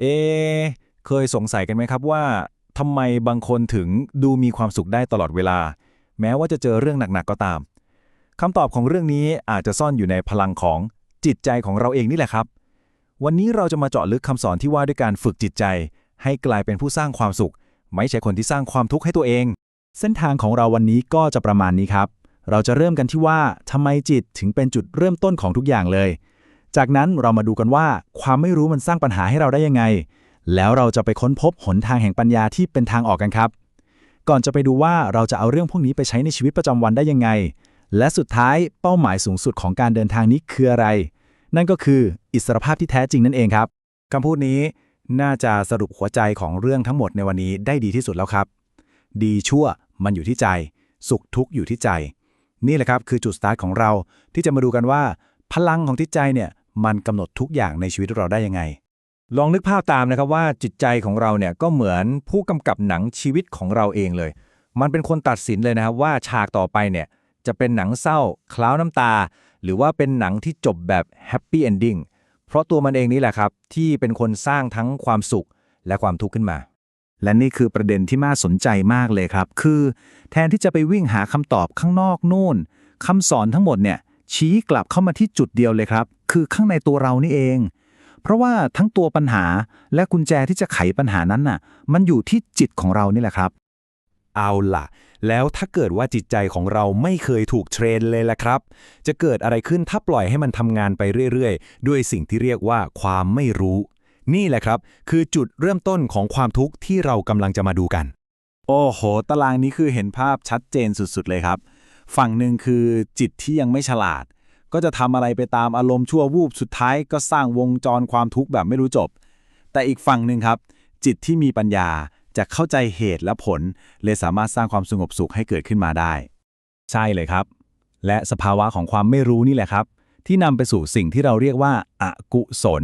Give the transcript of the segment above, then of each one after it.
เอ เคยสงสัยกันไหมครับว่าทำไมบางคนถึงดูมีความสุขได้ตลอดเวลา แม้ว่าจะเจอเรื่องหนักๆก็ตามคำตอบของเรื่องนี้อาจจะซ่อนอยู่ในพลังของจิตใจของเราเองนี่แหละครับ วันนี้เราจะมาเจาะลึกคำสอนที่ว่าด้วยการฝึกจิตใจ ให้กลายเป็นผู้สร้างความสุข ไม่ใช่คนที่สร้างความทุกข์ให้ตัวเอง เส้นทางของเราวันนี้ก็จะประมาณนี้ครับ เราจะเริ่มกันที่ว่าทำไมจิตถึงเป็นจุดเริ่มต้นของทุกอย่างเลย จากนั้นเรามาดูกันว่าความไม่รู้มันสร้างปัญหาให้เราได้ยังไง แล้วเราจะไปค้นพบหนทางแห่งปัญญาที่เป็นทางออกกันครับ ก่อนจะไปดูว่าเราจะเอาเรื่องพวกนี้ไปใช้ในชีวิตประจำวันได้ยังไง และสุดท้ายเป้าหมายสูงสุดของการเดินทางนี้คืออะไร นั่นก็คืออิสรภาพที่แท้จริงนั่นเองครับคำพูดนี้น่าจะสรุปหัวใจของเรื่องทั้งหมดในวันนี้ได้ดีที่สุดแล้วครับ ดีชั่วมันอยู่ที่ใจ สุขทุกข์อยู่ที่ใจ นี่แหละครับคือจุดสตาร์ทของเราที่จะมาดูกันว่า พลังของจิตใจเนี่ย มันกำหนดทุกอย่างในชีวิตเราได้ยังไง ลองนึกภาพตามนะครับว่าจิตใจของเราเนี่ยก็เหมือนผู้กำกับหนังชีวิตของเราเองเลย มันเป็นคนตัดสินเลยนะครับว่าฉากต่อไปเนี่ยจะเป็นหนังเศร้าคล้าวน้ำตา หรือว่าเป็นหนังที่จบแบบแฮปปี้เอนดิ้งเพราะตัวมันเองนี่แหละครับ ที่เป็นคนสร้างทั้งความสุขและความทุกข์ขึ้นมา และนี่คือประเด็นที่น่าสนใจมากเลยครับ คือ แทนที่จะไปวิ่งหาคำตอบข้างนอกนู่นคำสอนทั้งหมดเนี่ย ชี้กลับเข้ามาที่จุดเดียวเลยครับ คือข้างในตัวเรานี่เอง เพราะว่าทั้งตัวปัญหาและกุญแจที่จะไขปัญหานั้นน่ะ มันอยู่ที่จิตของเรานี่แหละครับ เอาล่ะ แล้วถ้าเกิดว่าจิตใจของเราไม่เคยถูกเทรนเลยล่ะครับ จะเกิดอะไรขึ้นถ้าปล่อยให้มันทำงานไปเรื่อยๆ ด้วยสิ่งที่เรียกว่าความไม่รู้ นี่แหละครับ คือจุดเริ่มต้นของความทุกข์ที่เรากำลังจะมาดูกัน โอ้โห ตารางนี้คือเห็นภาพชัดเจนสุดๆเลยครับ ฝั่งหนึ่งคือจิตที่ยังไม่ฉลาด ก็จะทำอะไรไปตามอารมณ์ชั่ววูบสุดท้ายก็สร้างวงจรความทุกข์แบบไม่รู้จบ แต่อีกฝั่งหนึ่งครับ จิตที่มีปัญญาจะเข้าใจเหตุและผล เลยสามารถสร้างความสงบสุขให้เกิดขึ้นมาได้ ใช่เลยครับ และสภาวะของความไม่รู้นี่แหละครับ ที่นำไปสู่สิ่งที่เราเรียกว่าอากุศล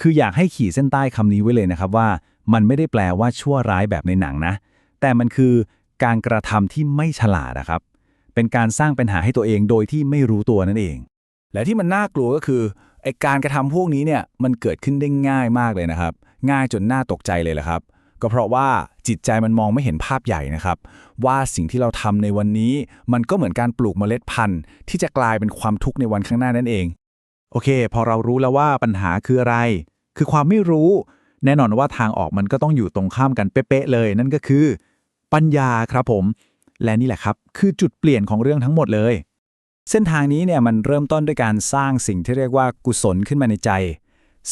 คืออยากให้ขีดเส้นใต้คำนี้ไว้เลยนะครับว่า มันไม่ได้แปลว่าชั่วร้ายแบบในหนังนะ แต่มันคือการกระทำที่ไม่ฉลาดนะครับ เป็นการสร้างปัญหาให้ตัวเองโดยที่ไม่รู้ตัวนั่นเอง และที่มันน่ากลัวก็คือไอการกระทำพวกนี้เนี่ยมันเกิดขึ้นได้ง่ายมากเลยนะครับ ง่ายจนน่าตกใจเลยแหละครับ ก็เพราะว่าจิตใจมันมองไม่เห็นภาพใหญ่นะครับ ว่าสิ่งที่เราทำในวันนี้ มันก็เหมือนการปลูกเมล็ดพันธุ์ ที่จะกลายเป็นความทุกข์ในวันข้างหน้านั่นเอง โอเค พอเรารู้แล้วว่าปัญหาคืออะไร คือความไม่รู้ แน่นอนว่าทางออกมันก็ต้องอยู่ตรงข้ามกันเป๊ะๆเลย นั่นก็คือ ปัญญาครับผม และนี่แหละครับ คือจุดเปลี่ยนของเรื่องทั้งหมดเลย เส้นทางนี้เนี่ยมันเริ่มต้นด้วยการสร้างสิ่งที่เรียกว่ากุศลขึ้นมาในใจ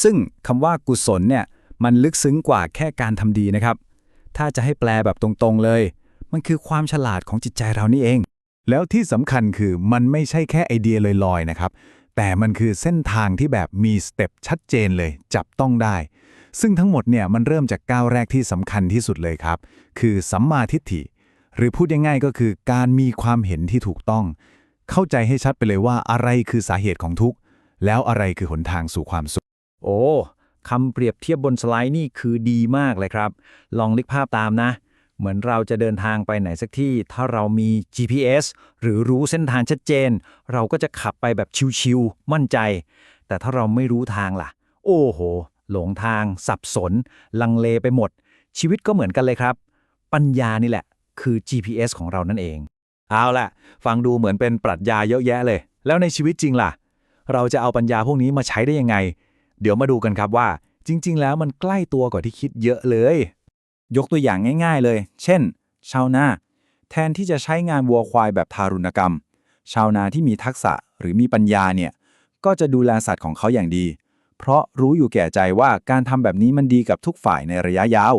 ซึ่งคำว่ากุศลเนี่ยมันลึกซึ้งกว่าแค่การทำดีนะครับ ถ้าจะให้แปลแบบตรงๆเลย มันคือความฉลาดของจิตใจเรานี่เอง แล้วที่สำคัญคือมันไม่ใช่แค่ไอเดียลอยๆนะครับ แต่มันคือเส้นทางที่แบบมีสเต็ปชัดเจนเลย จับต้องได้ ซึ่งทั้งหมดเนี่ยมันเริ่มจากก้าวแรกที่สำคัญที่สุดเลยครับ คือสัมมาทิฏฐิ หรือพูดง่ายๆก็คือการมีความเห็นที่ถูกต้อง เข้าใจให้ชัดไปเลยว่าอะไรคือสาเหตุของทุกข์ แล้วอะไรคือหนทางสู่ความสุข โอ้คำเปรียบเทียบบนสไลด์นี่คือดีมากเลยครับ ลองนึกภาพตามนะ เหมือนเราจะเดินทางไปไหนสักที่ ถ้าเรามี GPS หรือรู้เส้นทางชัดเจน เราก็จะขับไปแบบชิวๆมั่นใจ แต่ถ้าเราไม่รู้ทางล่ะ โอ้โห หลงทาง สับสน ลังเลไปหมด ชีวิตก็เหมือนกันเลยครับ ปัญญานี่แหละ คือ GPS ของเรานั่นเอง เอาละฟังดูเหมือนเป็นปรัชญาเยอะแยะเลย แล้วในชีวิตจริงล่ะ เราจะเอาปัญญาพวกนี้มาใช้ได้ยังไง เดี๋ยวมาดูกันครับว่า จริง ๆ แล้วมันใกล้ตัวกว่าที่คิดเยอะเลย ยกตัวอย่างง่าย ๆเลย เช่น ชาวนาแทนที่จะใช้งานวัวควายแบบทารุณกรรม ชาวนาที่มีทักษะหรือมีปัญญาเนี่ยก็จะดูแลสัตว์ของเขาอย่างดี เพราะรู้อยู่แก่ใจว่าการทำแบบนี้มันดีกับทุกฝ่ายในระยะยาว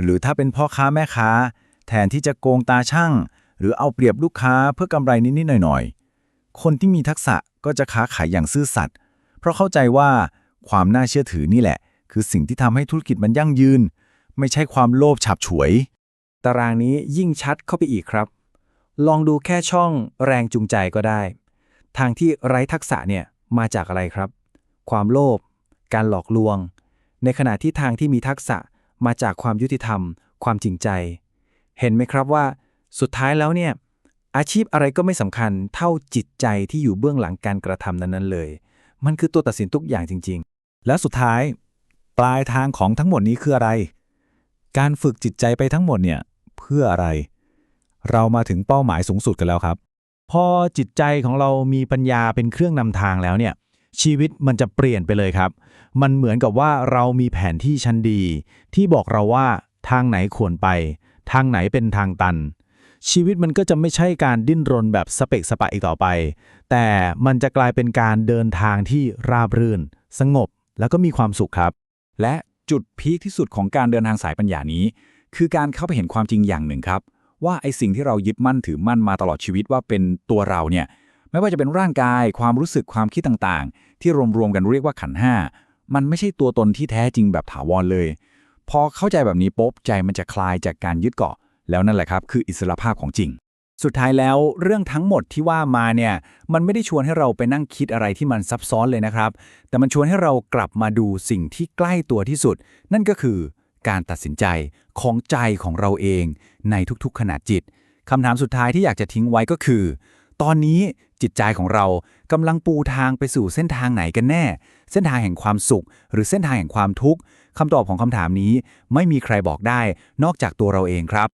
หรือถ้าเป็นพ่อค้าแม่ค้า แทนที่จะโกงตาช่าง หรือเอาเปรียบลูกค้าเพื่อกำไรนิดๆหน่อยๆ คนที่มีทักษะก็จะค้าขายอย่างซื่อสัตย์เพราะเข้าใจว่าความน่าเชื่อถือนี่แหละ คือสิ่งที่ทำให้ธุรกิจมันยั่งยืน ไม่ใช่ความโลภฉับฉวย ตารางนี้ยิ่งชัดเข้าไปอีกครับ ลองดูแค่ช่องแรงจูงใจก็ได้ ทางที่ไร้ทักษะเนี่ยมาจากอะไรครับ ความโลภ การหลอกลวง ในขณะที่ทางที่มีทักษะมาจากความยุติธรรม ความจริงใจ เห็นไหมครับว่า สุดท้ายแล้วเนี่ยอาชีพอะไรก็ไม่สำคัญเท่าจิตใจที่อยู่เบื้องหลังการกระทำนั้นๆเลย มันคือตัวตัดสินทุกอย่างจริง ๆ และสุดท้าย ปลายทางของทั้งหมดนี้คืออะไร การฝึกจิตใจไปทั้งหมดเนี่ยเพื่ออะไร เรามาถึงเป้าหมายสูงสุดกันแล้วครับ พอจิตใจของเรามีปัญญาเป็นเครื่องนำทางแล้วเนี่ย ชีวิตมันจะเปลี่ยนไปเลยครับ มันเหมือนกับว่าเรามีแผนที่ชั้นดี ที่บอกเราว่าทางไหนควรไป ทางไหนเป็นทางตัน ชีวิตมันก็จะไม่ใช่การดิ้นรนแบบสเปกสปะอีกต่อไป แต่มันจะกลายเป็นการเดินทางที่ราบรื่น สงบ แล้วก็มีความสุขครับ และจุดพีคที่สุดของการเดินทางสายปัญญานี้ คือการเข้าไปเห็นความจริงอย่างหนึ่งครับ ว่าไอ้สิ่งที่เรายึดมั่นถือมั่นมาตลอดชีวิตว่าเป็นตัวเราเนี่ยไม่ว่าจะเป็นร่างกาย ความรู้สึกความคิดต่างๆ ที่รวมๆกันเรียกว่าขันห้ามันไม่ใช่ตัวตนที่แท้จริงแบบถาวรเลย พอเข้าใจแบบนี้ปุ๊บใจมันจะคลายจากการยึดเกาะ แล้วนั่นแหละครับ คืออิสรภาพของจริง สุดท้ายแล้วเรื่องทั้งหมดที่ว่ามาเนี่ยมันไม่ได้ชวนให้เราไปนั่งคิดอะไรที่มันซับซ้อนเลยนะครับ แต่มันชวนให้เรากลับมาดูสิ่งที่ใกล้ตัวที่สุด นั่นก็คือการตัดสินใจของใจของเราเองในทุกๆขณะจิตคำถามสุดท้ายที่อยากจะทิ้งไว้ก็คือ ตอนนี้ จิตใจของเรากำลังปูทางไปสู่เส้นทางไหนกันแน่ เส้นทางแห่งความสุข หรือเส้นทางแห่งความทุกข์คำตอบของคำถามนี้ไม่มีใครบอกได้ นอกจากตัวเราเองครับ